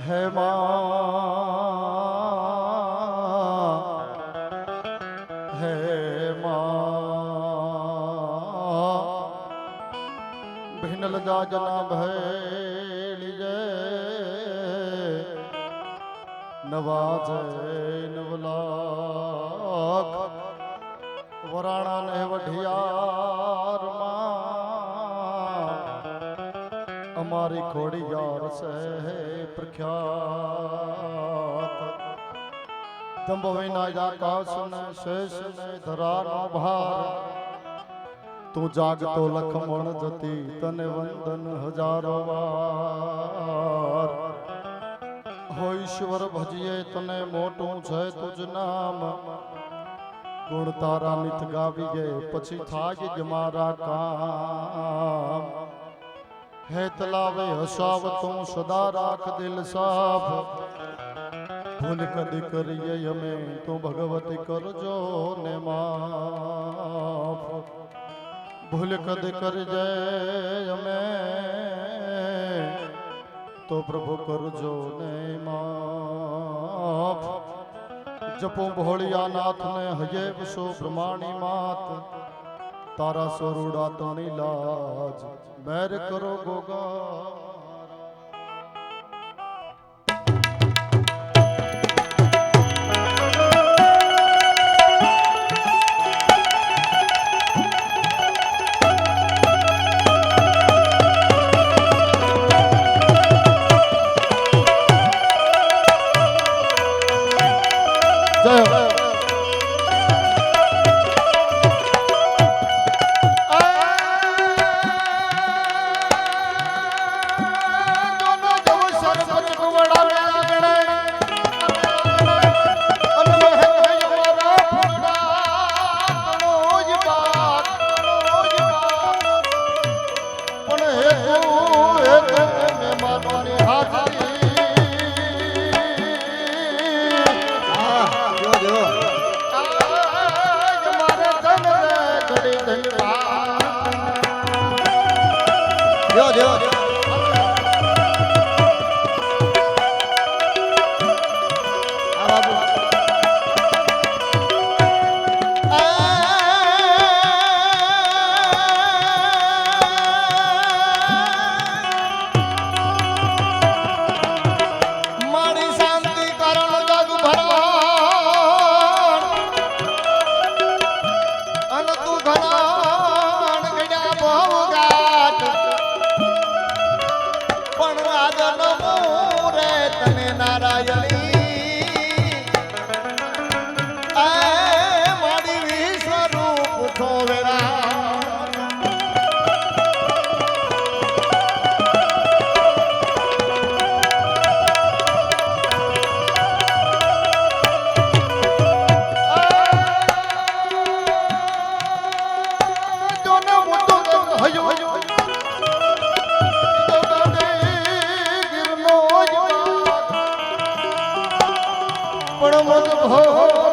હે માં હે માં ભિનલ જાજના ભૈલી જય નવાજે નવલાખ વરાણા ને વઢિયાર मारी खोड़ी यार सह प्रख्यात। तुम भवे नाजा का सुन शेष भार तू जाग तो लखमण जती तन वंदन हज़ारों बार। हो ईश्वर भजिए तने मोटो छे तुझ नाम। गुण तारा मिथ गाविए, पछी थाग जमारा काम। હે તલાવે હસાવ તું સદા રાખ દિલ સાફ. ભૂલ કદી કરીએ અમે, તું ભગવતી કરજો ને માફ. ભૂલ કદી કરજે અમે, તો પ્રભુ કરજો ને માફ. જપો ભોળિયા નાથને હયે વસો પ્રમાણી માત. તારા સ્વરૂડા તણી લાજ. બેર કરો ગોગા. પણ મન ભો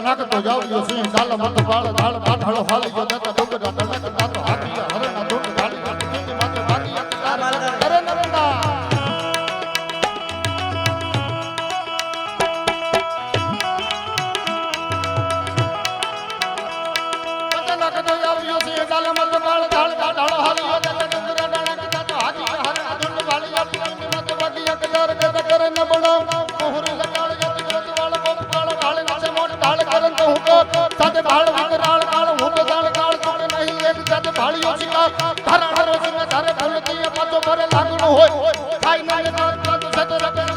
નાખતો જાવ યો સિંહ ચાલ મત બાળ ધાળ કાઠાળો હાલી જો દેતા ડુંગર ભરે લાગણો હોય ખાઈ ના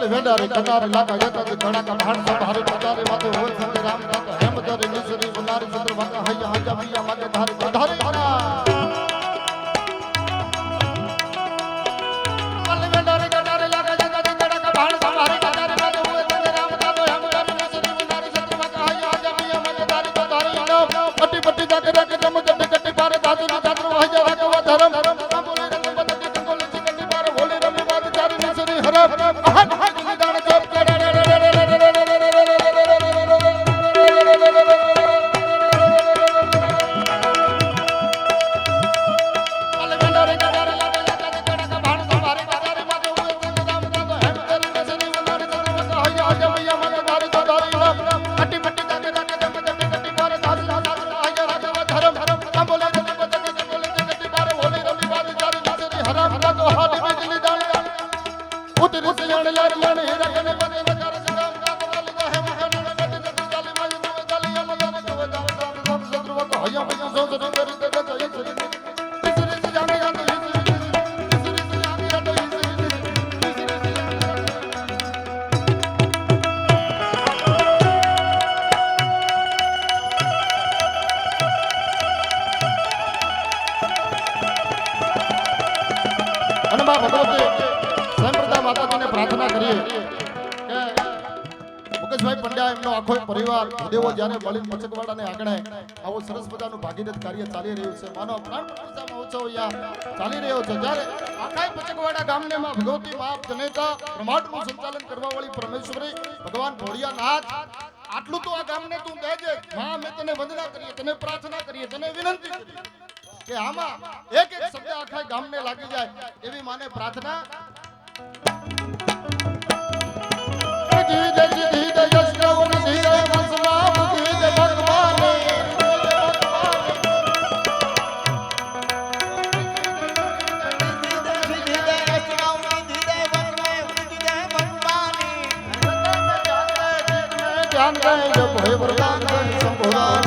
પલ વેડારે કટારે લાગા જતા તે ઘણા કા ભાણ સબ હારે કટારે માથે હોય સંતે રામ કાતો હેમ દરે નિસરી બનારી ચંદ્ર વાકા હૈયા હાજા મિયા માથે ધારે વધારે કરા પલ વેડારે કટારે લાગા જતા તે ઘણા કા ભાણ સબ હારે કટારે માથે હોય સંતે રામ કાતો હેમ દરે નિસરી બનારી ચંદ્ર વાકા હૈયા હાજા મિયા માથે ધારે વધારે કરા પટ્ટી પટ્ટી જાકે જાકે જમ પંડ્યા એમનો આખો પરિવાર દેવો જ્યારે મળીને પચકવાડાને આંગણે આવો સરસ મજાનું ભાગીરથ કાર્ય ચાલી રહ્યું છે. માનો પ્રાણ પ્રતિષ્ઠા મહોત્સવ ચાલી રહ્યો છે. જ્યારે આખા પચકવાડા ગામને ભગવાન ભોળિયાનાથ, આટલું તો આ ગામને તું દેજે માં અમે તને વંદના કરીએ, તને પ્રાર્થના કરીએ, તને વિનંતી કરીએ. કે આમાં એક એક શબ્દ આખા ગામને લાગી જાય એવી માને પ્રાર્થના. 我说